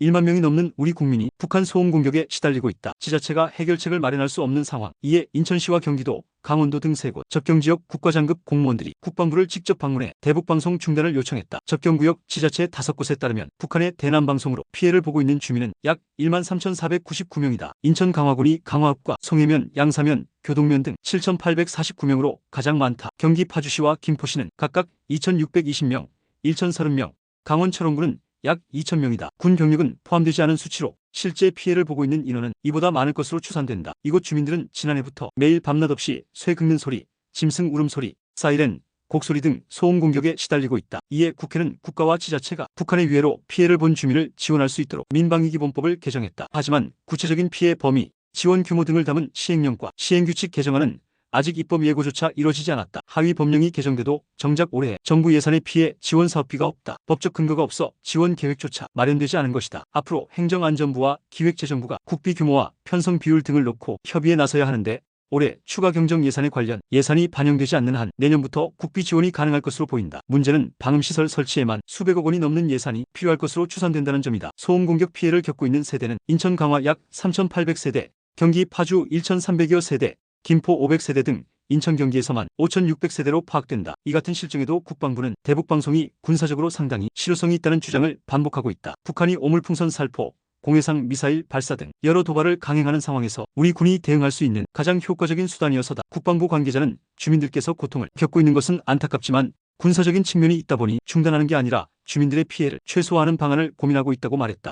1만 명이 넘는 우리 국민이 북한 소음 공격에 시달리고 있다. 지자체가 해결책을 마련할 수 없는 상황. 이에 인천시와 경기도, 강원도 등 세 곳 접경지역 국가장급 공무원들이 국방부를 직접 방문해 대북방송 중단을 요청했다. 접경구역 지자체 다섯 곳에 따르면 북한의 대남방송으로 피해를 보고 있는 주민은 약 1만 3,499명이다. 인천 강화군이 강화읍과 송해면, 양사면, 교동면 등 7,849명으로 가장 많다. 경기 파주시와 김포시는 각각 2,620명, 1,030명, 강원 철원군은 약 2,000명이다. 군 병력은 포함되지 않은 수치로 실제 피해를 보고 있는 인원은 이보다 많을 것으로 추산된다. 이곳 주민들은 지난해부터 매일 밤낮 없이 쇠 긁는 소리, 짐승 울음소리, 사이렌, 곡소리 등 소음 공격에 시달리고 있다. 이에 국회는 국가와 지자체가 북한의 위해로 피해를 본 주민을 지원할 수 있도록 민방위기본법을 개정했다. 하지만 구체적인 피해 범위, 지원 규모 등을 담은 시행령과 시행규칙 개정안은 아직 입법 예고조차 이뤄지지 않았다. 하위 법령이 개정돼도 정작 올해 정부 예산에 피해 지원 사업비가 없다. 법적 근거가 없어 지원 계획조차 마련되지 않은 것이다. 앞으로 행정안전부와 기획재정부가 국비 규모와 편성 비율 등을 놓고 협의에 나서야 하는데 올해 추가 경정 예산에 관련 예산이 반영되지 않는 한 내년부터 국비 지원이 가능할 것으로 보인다. 문제는 방음시설 설치에만 수백억 원이 넘는 예산이 필요할 것으로 추산된다는 점이다. 소음 공격 피해를 겪고 있는 세대는 인천 강화 약 3,800세대, 경기 파주 1,300여 세대, 김포 500세대 등 인천 경기에서만 5,600세대로 파악된다. 이 같은 실정에도 국방부는 대북방송이 군사적으로 상당히 실효성이 있다는 주장을 반복하고 있다. 북한이 오물풍선 살포, 공해상 미사일 발사 등 여러 도발을 강행하는 상황에서 우리 군이 대응할 수 있는 가장 효과적인 수단이어서다. 국방부 관계자는 주민들께서 고통을 겪고 있는 것은 안타깝지만 군사적인 측면이 있다 보니 중단하는 게 아니라 주민들의 피해를 최소화하는 방안을 고민하고 있다고 말했다.